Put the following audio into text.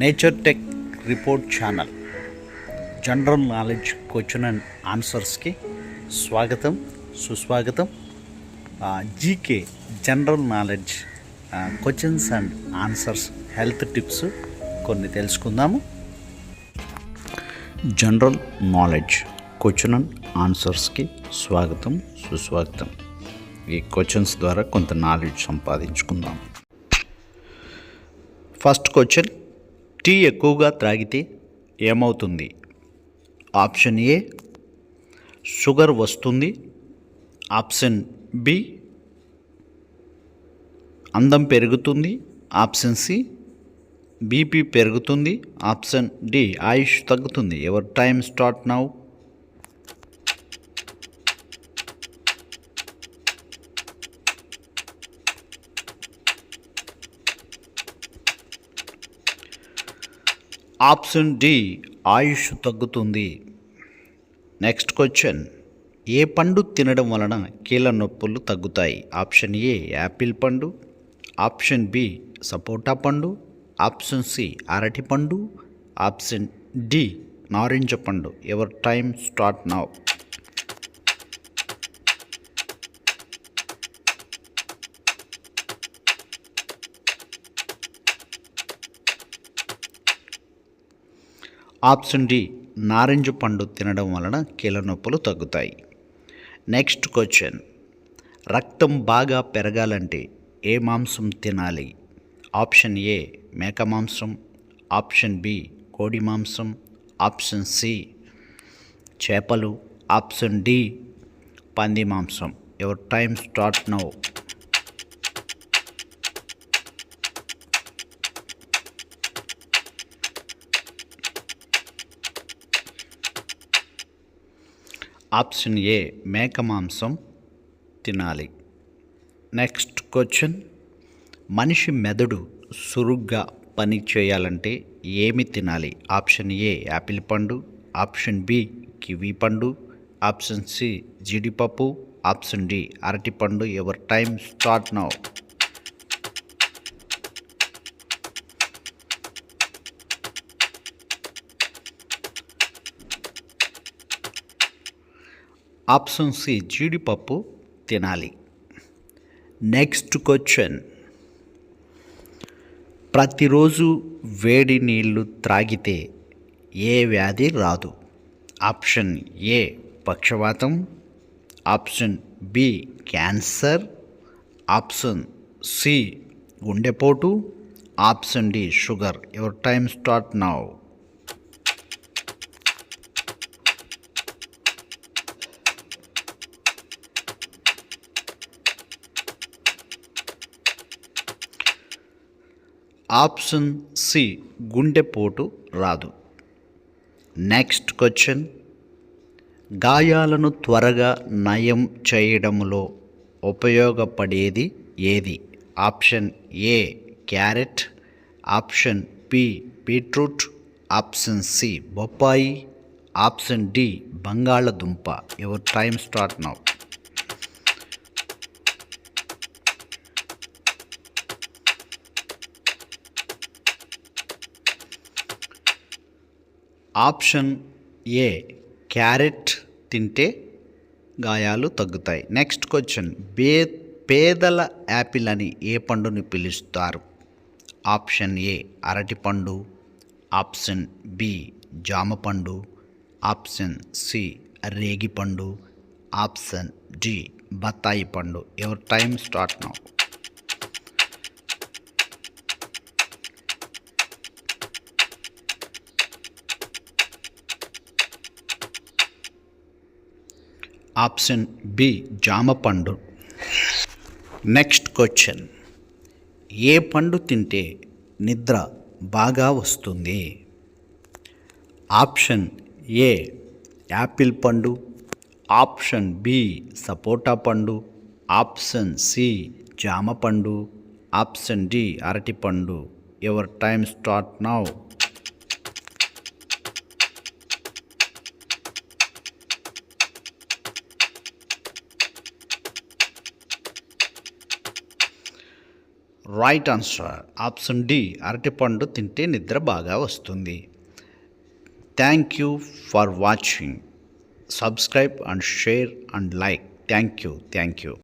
Nature tech report channel general knowledge question and ఆన్సర్స్కి స్వాగతం సుస్వాగతం. GK general knowledge questions and answers health tips కొన్ని తెలుసుకుందాము. General knowledge question and ఆన్సర్స్కి స్వాగతం సుస్వాగతం. ఈ క్వశ్చన్స్ ద్వారా కొంత నాలెడ్జ్ సంపాదించుకుందాం ఫస్ట్ క్వశ్చన్ టీ ఎక్కువగా త్రాగితే ఏమవుతుంది? ఆప్షన్ ఏ షుగర్ వస్తుంది. ఆప్షన్ బి అందం పెరుగుతుంది. ఆప్షన్ సి బీపీ పెరుగుతుంది. ఆప్షన్ డి ఆయుష్ తగ్గుతుంది. Your time start now? Option D ఆయుష్ తగ్గుతుంది. Next question. ఏ పండు తినడం వలన కీళ్ళ నొప్పులు తగ్గుతాయి? ఆప్షన్ ఏ యాపిల్ పండు. ఆప్షన్ బి సపోటా పండు. ఆప్షన్ సి అరటి పండు. ఆప్షన్ డి నారింజ పండు. Your time start now option D నారింజ పండు తినడం వలన కీళ్ళ నొప్పులు తగ్గుతాయి. Next question. రక్తం బాగా పెరగాలంటే ఏ మాంసం తినాలి? ఆప్షన్ ఏ మేక మాంసం ఆప్షన్ బి కోడి మాంసం ఆప్షన్ సి చేపలు ఆప్షన్ డి పంది మాంసం. Your time start now. Option A మేక మాంసం తినాలి. నెక్స్ట్ క్వశ్చన్ మనిషి మెదడు సురుగ్గా పని చేయాలంటే ఏమి తినాలి? ఆప్షన్ ఏ యాపిల్ పండు ఆప్షన్ బి కివీ పండు ఆప్షన్ సి జీడిపప్పు ఆప్షన్ డి అరటిపండు your time start now option C జీడిపప్పు తినాలి. Next question. ప్రతిరోజు వేడి నీళ్ళు త్రాగితే ఏ వ్యాధి రాదు? ఆప్షన్ ఏ పక్షవాతం option B cancer option C గుండెపోటు option D sugar. Your time start now. Option C గుండెపోటు రాదు. Next question. గాయాలను త్వరగా నయం చేయడంలో ఉపయోగపడేది ఏది? Option A carrot option B beetroot option C బొప్పాయి ఆప్షన్ డి బంగాళదుంప. Your time start now option A carrot తింటే గాయాలు తగ్గుతాయి. నెక్స్ట్ క్వశ్చన్ బే పేదల యాపిల్ అని ఏ పండుని పిలుస్తారు? ఆప్షన్ ఏ అరటిపండు ఆప్షన్ బి జామపండు ఆప్షన్ సి రేగిపండు ఆప్షన్ డి బత్తాయి పండు. Your time start now option B జామ పండు నెక్స్ట్ క్వశ్చన్. ఏ పండు తింటే నిద్ర బాగా వస్తుంది? ఆప్షన్ ఏ యాపిల్ పండు. ఆప్షన్ బి సపోటా పండు. ఆప్షన్ సి జామ పండు. ఆప్షన్ డి అరటి పండు. Your time start now right answer option D అరటిపండు తింటే నిద్ర బాగా వస్తుంది. Thank you for watching subscribe and share and like thank you thank you